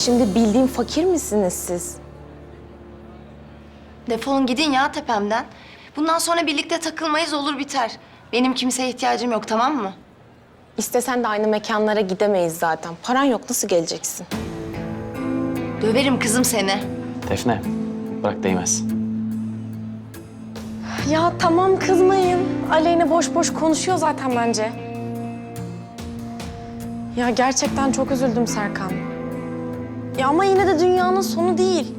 Şimdi bildiğim fakir misiniz siz? Defolun gidin ya tepemden. Bundan sonra birlikte takılmayız olur biter. Benim kimseye ihtiyacım yok tamam mı? İstesen de aynı mekanlara gidemeyiz zaten. Paran yok nasıl geleceksin? Döverim kızım seni. Defne, bırak değmez. Ya tamam kızmayın. Aleyna boş boş konuşuyor zaten bence. Ya gerçekten çok üzüldüm Serkan. Ya ama yine de dünyanın sonu değil.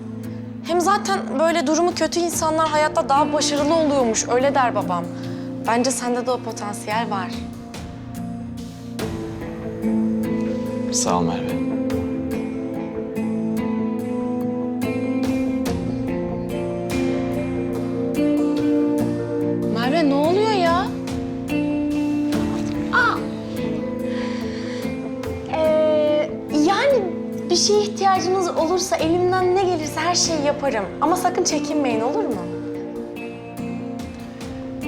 Hem zaten böyle durumu kötü insanlar hayatta daha başarılı oluyormuş. Öyle der babam. Bence sende de o potansiyel var. Sağ ol Merve. Bir şeye ihtiyacınız olursa elimden ne gelirse her şeyi yaparım. Ama sakın çekinmeyin olur mu?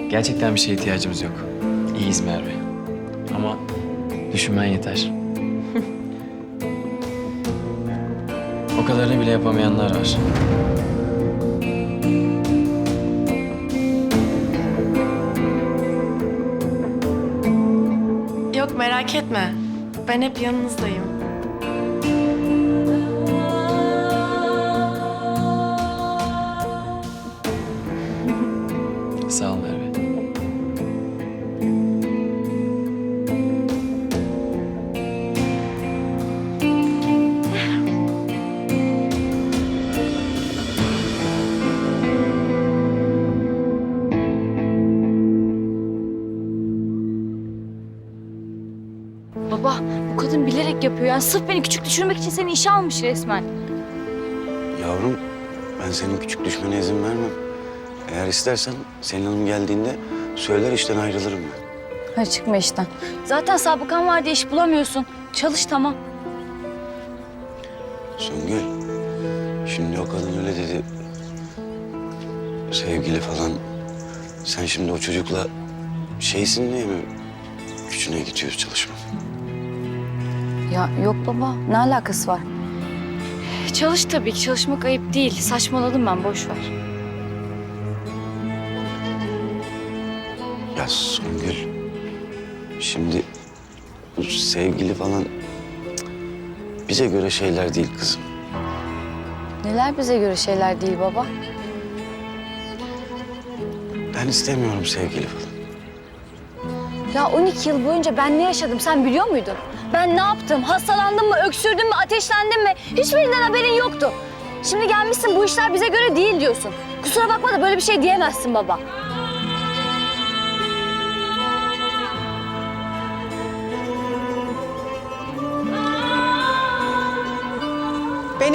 Gerçekten bir şeye ihtiyacımız yok. İyiyiz Merve. Ama düşünmen yeter. o kadarını bile yapamayanlar var. Yok merak etme. Ben hep yanınızdayım. Sağ ol Merve. Baba bu kadın bilerek yapıyor. Yani sırf beni küçük düşürmek için seni işe almış resmen. Yavrum, ben senin küçük düşmene izin vermem. Eğer istersen Selin Hanım geldiğinde söyler işten ayrılırım ben. Hadi çıkma işten. Zaten sabıkan var diye iş bulamıyorsun. Çalış tamam. Songül, şimdi o kadın öyle dedi. Sevgili falan. Sen şimdi o çocukla şeysin diye mi gücüne gidiyoruz çalışma? Ya yok baba ne alakası var? Çalış tabii ki çalışmak ayıp değil. Saçmaladım ben boş ver. Ya Songül, şimdi bu sevgili falan cık, bize göre şeyler değil kızım. Neler bize göre şeyler değil baba. Ben istemiyorum sevgili falan. Ya 12 yıl boyunca ben ne yaşadım sen biliyor muydun? Ben ne yaptım? Hastalandım mı? Öksürdüm mü? Ateşlendim mi? Hiçbirinden haberin yoktu. Şimdi gelmişsin bu işler bize göre değil diyorsun. Kusura bakma da böyle bir şey diyemezsin baba.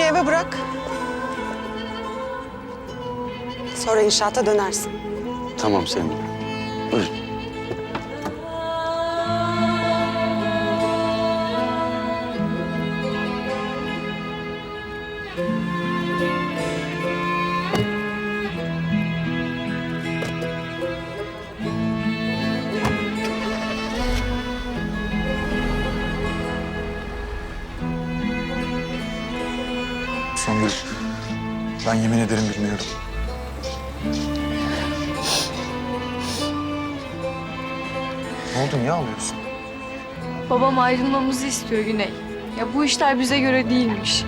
Eve bırak. Sonra inşaata dönersin. Tamam Selin. Buyurun. Songül, ben yemin ederim bilmiyorum. Ne oldu, niye ağlıyorsun? Babam ayrılmamızı istiyor Güney. Ya bu işler bize göre değilmiş.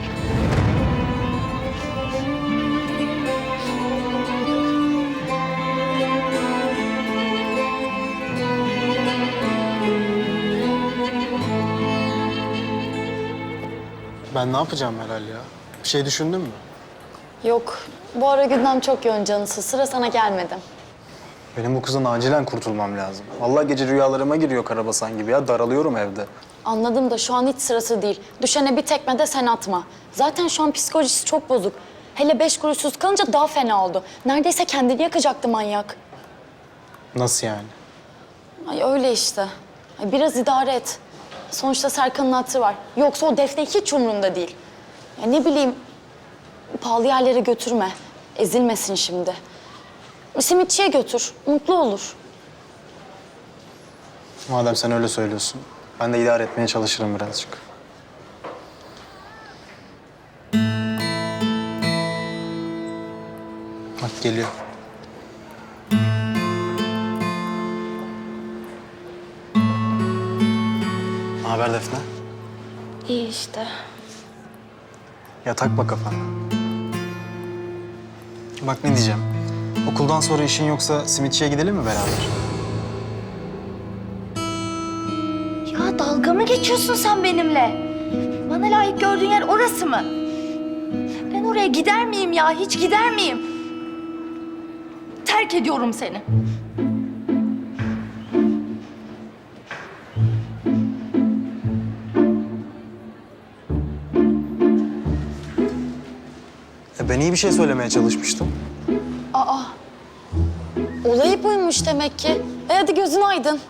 Ben ne yapacağım Meral ya? Bir şey düşündün mü? Yok. Bu ara gündem çok yoğun canısı. Sıra sana gelmedi. Benim bu kızdan acilen kurtulmam lazım. Vallahi gece rüyalarıma giriyor karabasan gibi ya. Daralıyorum evde. Anladım da şu an hiç sırası değil. Düşene bir tekme de sen atma. Zaten şu an psikolojisi çok bozuk. Hele beş kuruşsuz kalınca daha fena oldu. Neredeyse kendini yakacaktı manyak. Nasıl yani? Ay öyle işte. Ay biraz idare et. Sonuçta Serkan'ın hatırı var. Yoksa o Defne hiç umrunda değil. Ya ne bileyim pahalı yerlere götürme. Ezilmesin şimdi. Simitçiye götür. Mutlu olur. Madem sen öyle söylüyorsun, ben de idare etmeye çalışırım birazcık. Bak geliyor. Ne haber Defne? İyi işte. Ya takma kafana. Bak ne diyeceğim. Okuldan sonra işin yoksa simitçiye gidelim mi beraber? Ya dalga mı geçiyorsun sen benimle? Bana layık gördüğün yer orası mı? Ben oraya gider miyim ya? Hiç gider miyim? Terk ediyorum seni. Ben iyi bir şey söylemeye çalışmıştım. Olayı buymuş demek ki. E hadi gözün aydın.